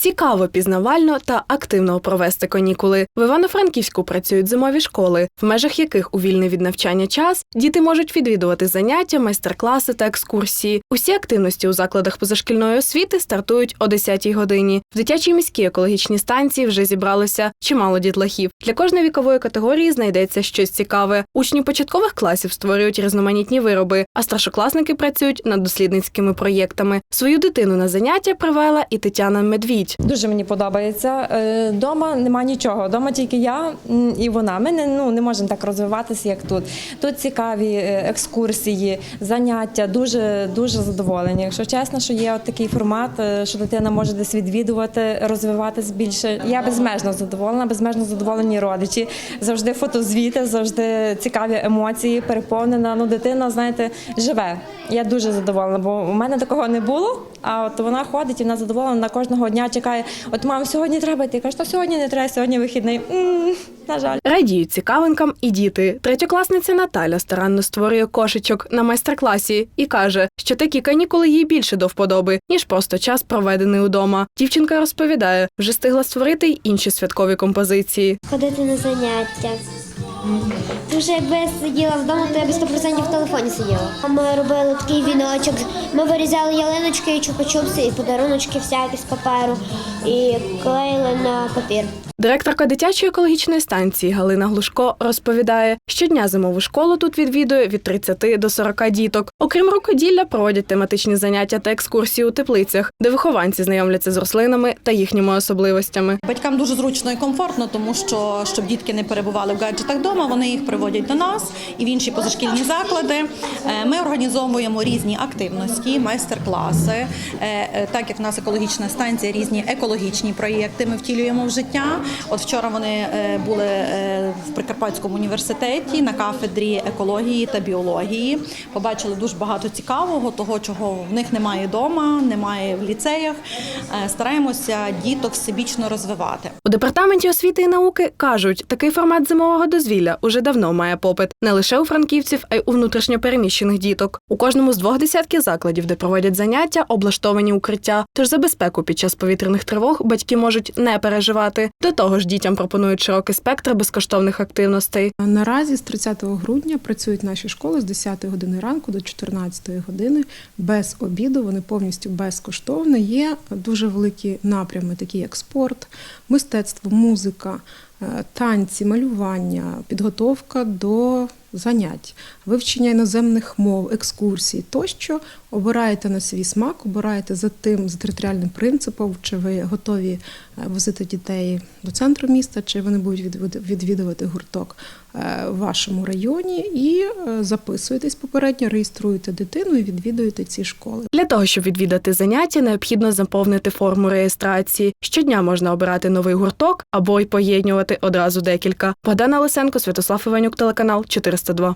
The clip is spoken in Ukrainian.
Цікаво, пізнавально та активно провести канікули. В Івано-Франківську працюють зимові школи, в межах яких у вільний від навчання час діти можуть відвідувати заняття, майстер-класи та екскурсії. Усі активності у закладах позашкільної освіти стартують о 10-й годині. В дитячій міській екологічній станції вже зібралося чимало дітлахів. Для кожної вікової категорії знайдеться щось цікаве. Учні початкових класів створюють різноманітні вироби, а старшокласники працюють над дослідницькими проєктами. Свою дитину на заняття привела і Тетяна Медвідь. Дуже мені подобається. Е, Дома нема нічого. Дома тільки я і вона. Ми не, ну, не можемо так розвиватися, як тут. Тут цікаві е, екскурсії, заняття, дуже дуже задоволені. Якщо чесно, що є от такий формат, е, що дитина може десь відвідувати, розвиватись більше. Я безмежно задоволена, безмежно задоволені родичі. Завжди фотозвіти, завжди цікаві емоції, переповнена. Ну, дитина, знаєте, живе. Я дуже задоволена, бо у мене такого не було. А от вона ходить і вона задоволена кожного дня чекає. От мам, сьогодні треба йти. Кажу, «Та сьогодні не треба, сьогодні вихідний. м на жаль. Радіють цікавинкам і діти. Третьокласниця Наталя старанно створює кошечок на майстер-класі і каже, що такі канікули їй більше до вподоби, ніж просто час проведений удома. Дівчинка розповідає, вже встигла створити й інші святкові композиції. ходити на заняття. Тому що якби я сиділа вдома, то я б 100% в телефоні сиділа. Ми робили такий віночок. Ми вирізали ялиночки і чупа-чупси, і подаруночки всякі з паперу, і клеїли на папір. Директорка дитячої екологічної станції Галина Глушко розповідає, щодня зимову школу тут відвідує від 30 до 40 діток. Окрім рукоділля, проводять тематичні заняття та екскурсії у теплицях, де вихованці знайомляться з рослинами та їхніми особливостями. Батькам дуже зручно і комфортно, тому що щоб дітки не перебували в гаджетах вдома, вони їх приводять до нас і в інші позашкільні заклади. Е, Ми організовуємо різні активності, майстер-класи. Е, е, Так як в нас екологічна станція, різні екологічні проєкти ми втілюємо в життя. От вчора вони е, були е, в Прикарпатському університеті на кафедрі екології та біології. Побачили дуже багато цікавого, того, чого в них немає вдома, немає в ліцеях. Е, Стараємося діток всебічно розвивати. У департаменті освіти і науки кажуть, такий формат зимового дозвілля уже давно має попит не лише у франківців, а й у внутрішньопереміщених діток. У кожному з двох десятків закладів, де проводять заняття, облаштовані укриття. Тож за безпеку під час повітряних тривог батьки можуть не переживати. До того ж, дітям пропонують широкий спектр безкоштовних активностей. Наразі з 30 грудня працюють наші школи з 10 години ранку до 14 години без обіду. Вони повністю безкоштовно. Є дуже великі напрями, такі як спорт, мистецтво, музика, е, танці, малювання, підготовка до занять, вивчення іноземних мов, екскурсій тощо. Обираєте на свій смак, обираєте за тим за територіальним принципом, чи ви готові е, возити дітей до центру міста, чи вони будуть відвідувати гурток е, в вашому районі, і е, записуєтесь попередньо, реєструєте дитину і відвідуєте ці школи. Для того, щоб відвідати заняття, необхідно заповнити форму реєстрації. Щодня можна обирати новий гурток або й поєднувати одразу декілька. Богдана Лисенко, Святослав Іванюк, телеканал 402.